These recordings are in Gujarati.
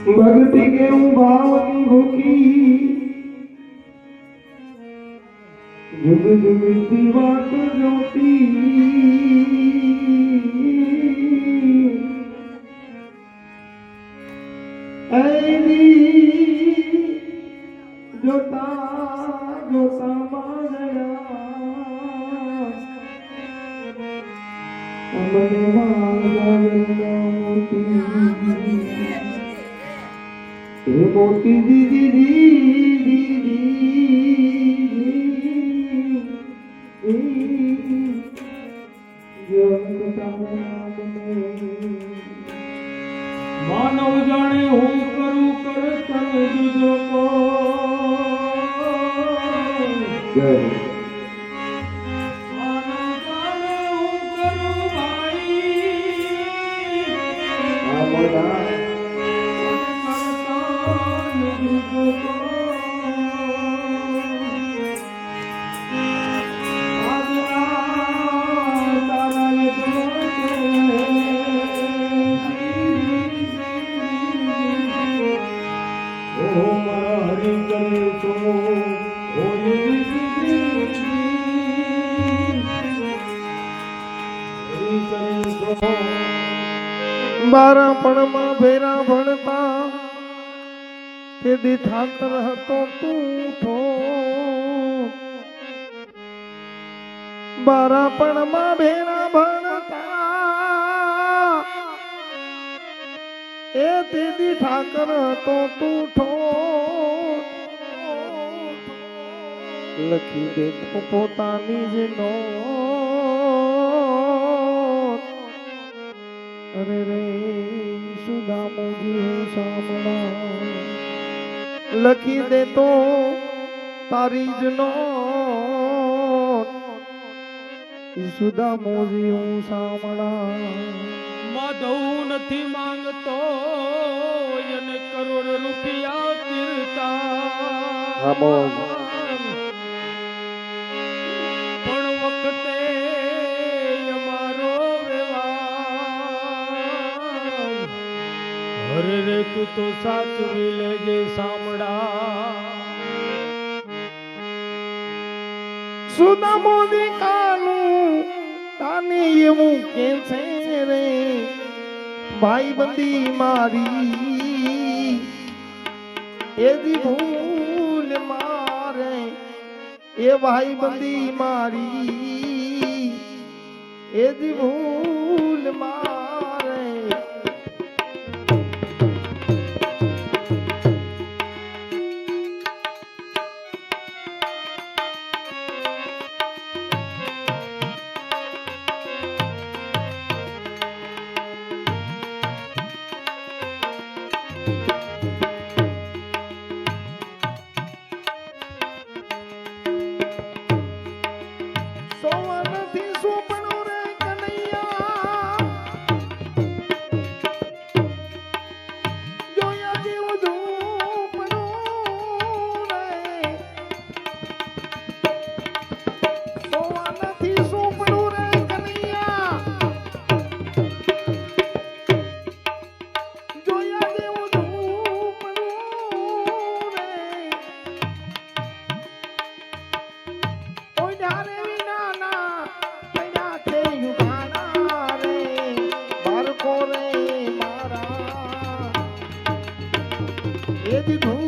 ભક્તિ કેવું ભાવની ભૂખી જુગ જુગ વાત જોતી. એ બારાપણમાં ભેરા ભણતા તે ઠાકર હતો તૂઠો બારા બારાપણમાં ભેરા ભણતા એ તે ઠાકર હતો તું લખી દે તો પોતાની જ નો અરે રે સુદામોજી લખી દે તો તારી જ નોટ. સુદામોજી હું સામણા માધવ નથી માંગતો એને કરોડ રૂપિયા હરે રે તું તો સાચવી લેજે સાંભળા. સુદામોજી કાનું તાને એવું કે છે રે? ભાઈ બંદી મારી, એવી ભૂલ મારે, એ ભાઈ બંદી મારી, એવી ભૂલ મારે એ જ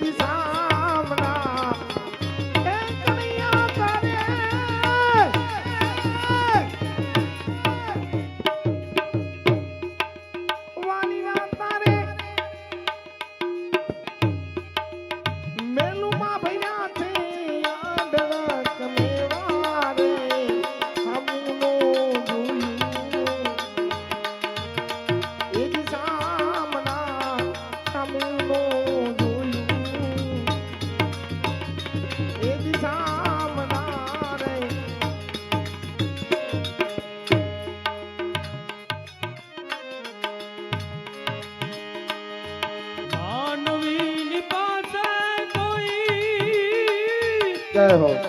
Let me sound. જય હો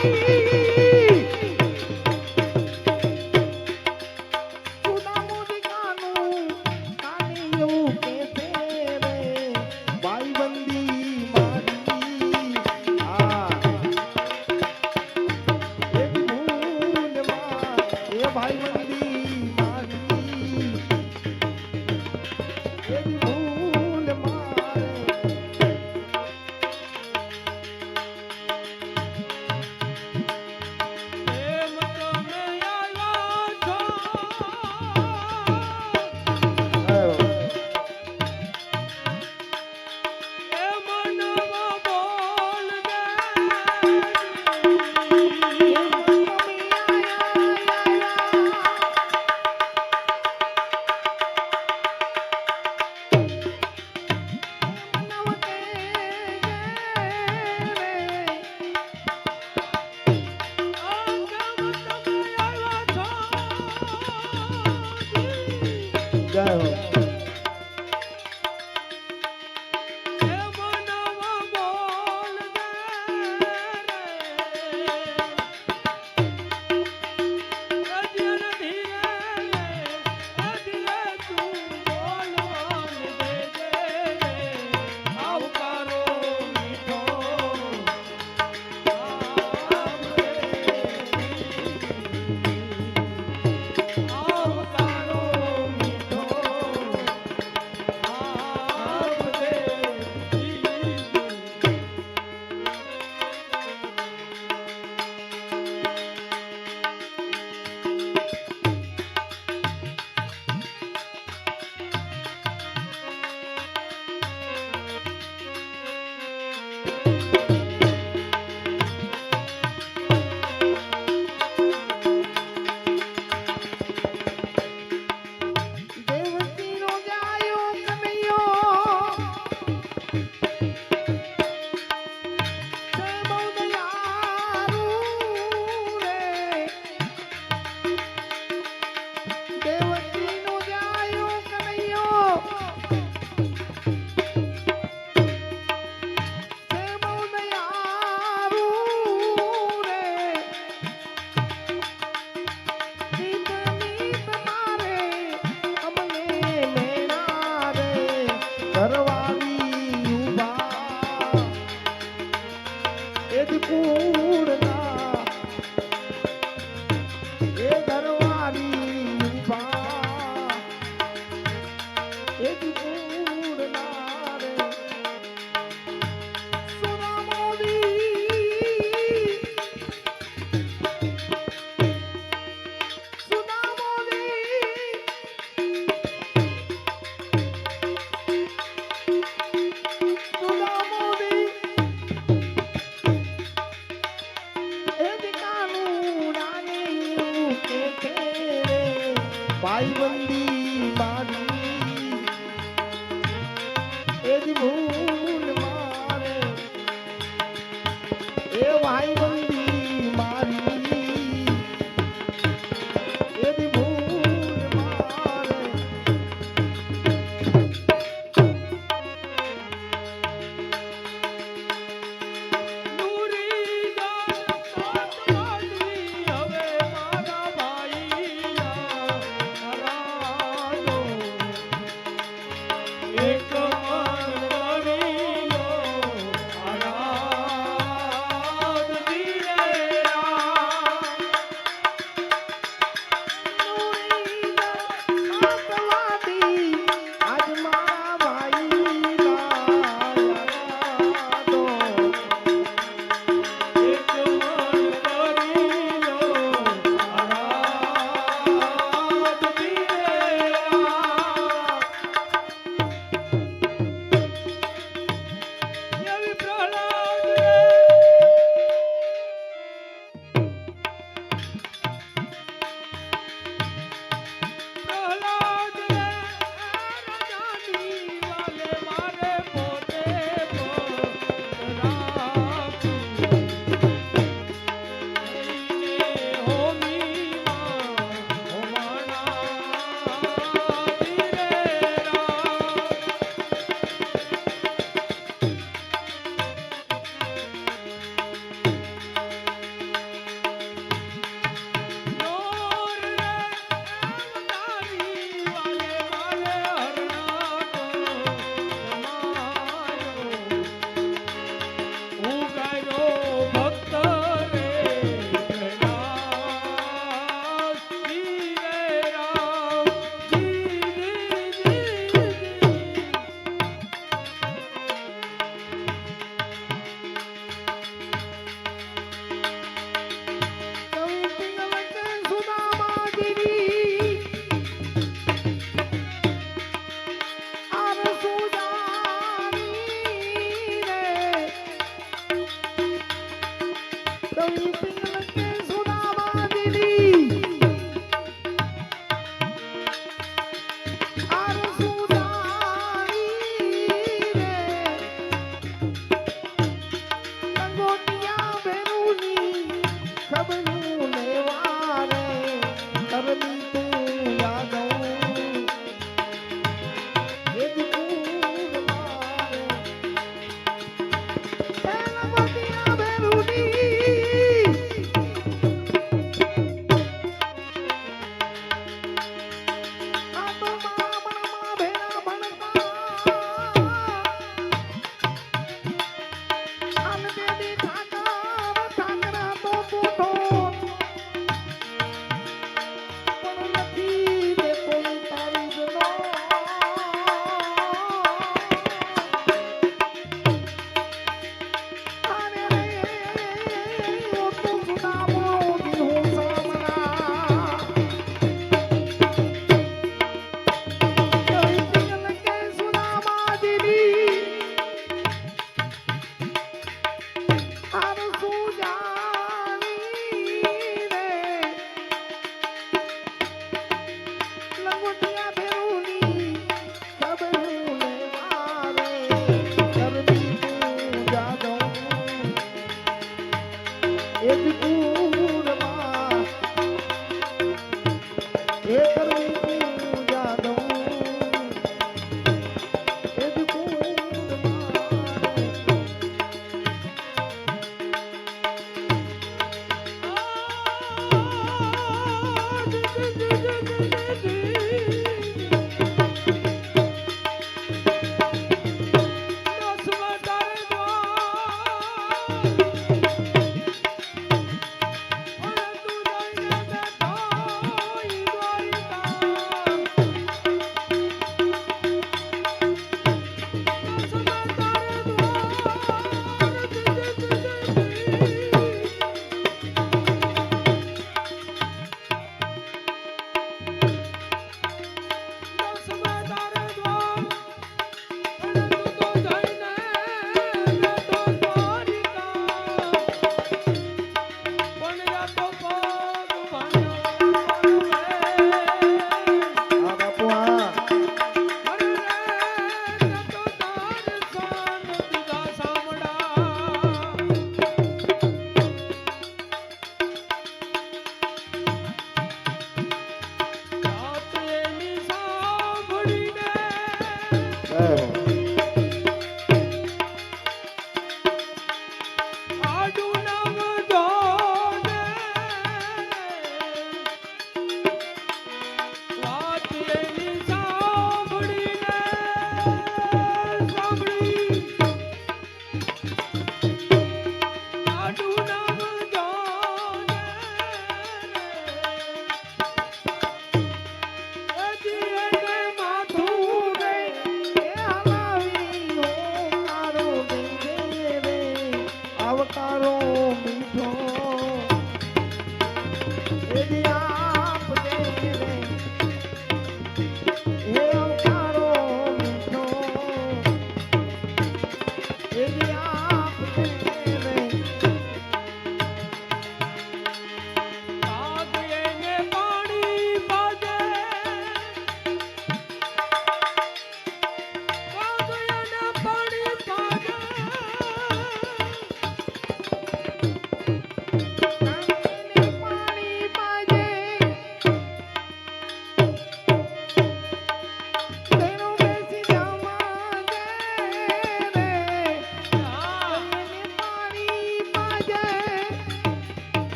કનૈયા મારી ஏது கூட